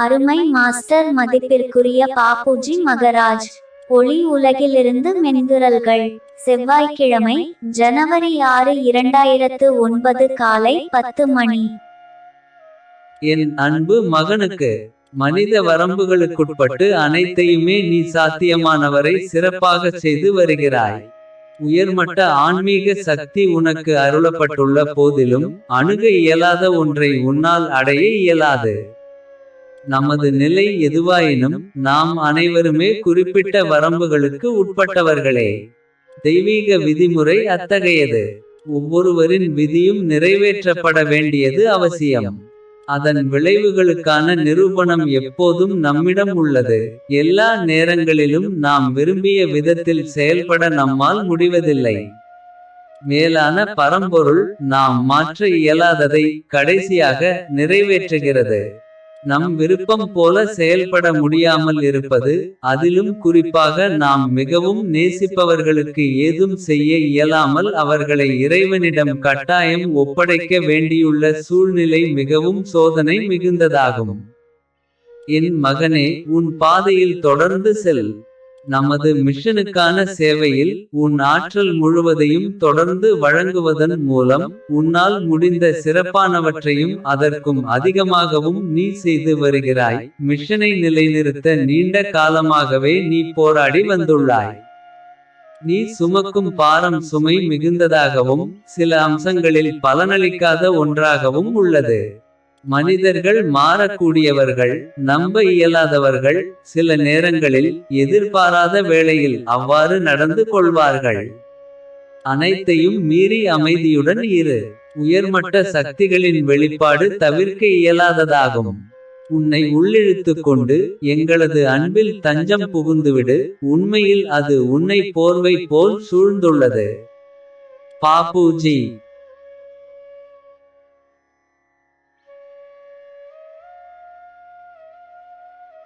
அருமை மாஸ்டர் மதிப்பிற்குரிய பாப்புஜி மகராஜ். ஒளி உலகிலிருந்து மென்குரல்கள். செவ்வாய்க்கிழமை ஜனவரி ஆறு இரண்டாயிரத்து ஒன்பது காலை பத்து மணி. என் அன்பு மகனுக்கு மனித வரம்புகளுக்குட்பட்டு அனைத்தையுமே நீ சாத்தியமானவரை சிறப்பாக செய்து வருகிறாய். உயர்மட்ட ஆன்மீக சக்தி உனக்கு அருளப்பட்டுள்ள போதிலும் அணுக இயலாத ஒன்றை உன்னால் அடைய இயலாது. நமது நிலை எதுவாயினும் நாம் அனைவருமே குறிப்பிட்ட வரம்புகளுக்கு உட்பட்டவர்களே. தெய்வீக விதிமுறை அத்தகையது. ஒவ்வொருவரின் விதியும் நிறைவேற்றப்பட வேண்டியது அவசியம். அதன் விளைவுகளுக்கான நிரூபணம் எப்போதும் நம்மிடம் உள்ளது. எல்லா நேரங்களிலும் நாம் விரும்பிய விதத்தில் செயல்பட நம்மால் முடிவதில்லை. மேலான பரம்பொருள் நாம் மாற்ற இயலாததை கடைசியாக நிறைவேற்றுகிறது. நம் விருப்பம் போல செயல்பட முடியாமல் இருப்பது அதிலும் குறிப்பாக நாம் மிகவும் நேசிப்பவர்களுக்கு ஏதும் செய்ய இயலாமல் அவர்களை இறைவனிடம் கட்டாயம் ஒப்படைக்க வேண்டியுள்ள சூழ்நிலை மிகவும் சோதனை மிகுந்ததாகும். என் மகனே உன் பாதையில் தொடர்ந்து செல். நமது மிஷனுக்கான சேவையில் உன் ஆற்றல் முழுவதையும் தொடர்ந்து வழங்குவதன் மூலம் உன்னால் முடிந்த சிறப்பானவற்றையும் அதற்கும் அதிகமாகவும் நீ செய்து வருகிறாய். மிஷனை நிலைநிறுத்த நீண்ட காலமாகவே நீ போராடி வந்துள்ளாய். நீ சுமக்கும் பாரம் சுமை மிகுந்ததாகவும் சில அம்சங்களில் பலனளிக்காத ஒன்றாகவும் உள்ளது. மனிதர்கள் மாறக்கூடியவர்கள் நம்ப இயலாதவர்கள் சில நேரங்களில் எதிர்பாராத வேளையில் அவ்வாறு நடந்து கொள்வார்கள். அனைத்தையும் மீறி அமைதியுடன் இரு. உயர்மட்ட சக்திகளின் வெளிப்பாடு தவிர்க்க இயலாததாகும். உன்னை உள்ளிழுத்துக் கொண்டு எங்களது அன்பில் தஞ்சம் புகுந்துவிடு. உண்மையில் அது உன்னை போர்வை போல் சூழ்ந்துள்ளது. பாப்புஜி